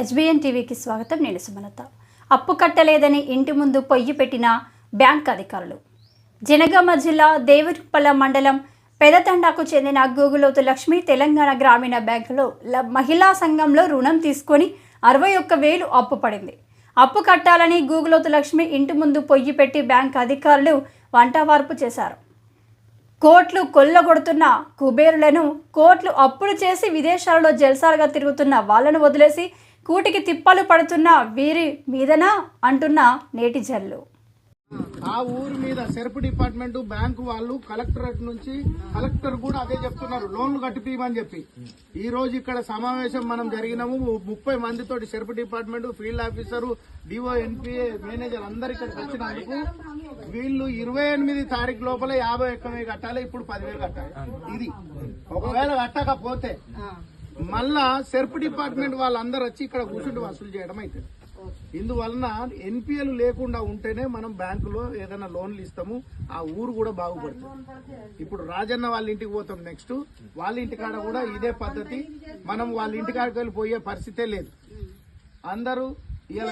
SBN టీవీకి స్వాగతం. నేను సుమలత. అప్పు కట్టలేదని ఇంటి ముందు పొయ్యి పెట్టిన బ్యాంక్ అధికారులు. జనగామ జిల్లా దేవరిపల్ల మండలం పెదతండాకు చెందిన గూగులోతు లక్ష్మి తెలంగాణ గ్రామీణ బ్యాంకులో మహిళా సంఘంలో రుణం తీసుకొని అరవై ఒక్క వేలు అప్పు పడింది. అప్పు కట్టాలని గూగులోతు లక్ష్మి ఇంటి ముందు పొయ్యి పెట్టి బ్యాంక్ అధికారులు వంటవార్పు చేశారు. కోట్లు కొల్లగొడుతున్న కుబేరులను కోట్లు అప్పులు చేసి విదేశాలలో జల్సాలుగా తిరుగుతున్న వాళ్ళను వదిలేసి కూటికి తిప్పలు పడుతున్న వీరి మీదనా అంటున్న నేటిజన్లు ఆ ఊరి మీద సెర్ఫ్ డిపార్ట్మెంట్ బ్యాంకు వాళ్ళు కలెక్టరేట్ నుంచి కలెక్టర్ కూడా అదే చెప్తున్నారు. లోన్లు కట్టిపీయమని చెప్పి. ఈ రోజు ఇక్కడ సమావేశం మనం జరిగినాము. ముప్పై మందితోటి SERP department field officer DO NPA manager అందరు ఇక్కడికి వచ్చినందుకు వీళ్ళు ఇరవై ఎనిమిది తారీఖు లోపల యాభై ఒక్క కట్టాలి ఇప్పుడు పదివేలు కట్టాలి. ఇది. ఒకవేళ కట్టకపోతే మళ్ళా సెర్ప్ డిపార్ట్మెంట్ వాళ్ళందరూ వచ్చి ఇక్కడ కూర్చుంటే వసూలు చేయడం అవుతుంది ఇందువలన ఎన్పిఎల్ లేకుండా ఉంటేనే మనం బ్యాంకులో ఏదైనా లోన్లు ఇస్తాము ఆ ఊరు కూడా బాగుపడుతుంది. ఇప్పుడు రాజన్న వాళ్ళ ఇంటికి పోతాం నెక్స్ట్ వాళ్ళ ఇంటికాడ కూడా ఇదే పద్ధతి. మనం వాళ్ళ ఇంటికాడికి వెళ్ళి పోయే పరిస్థితే లేదు. అందరూ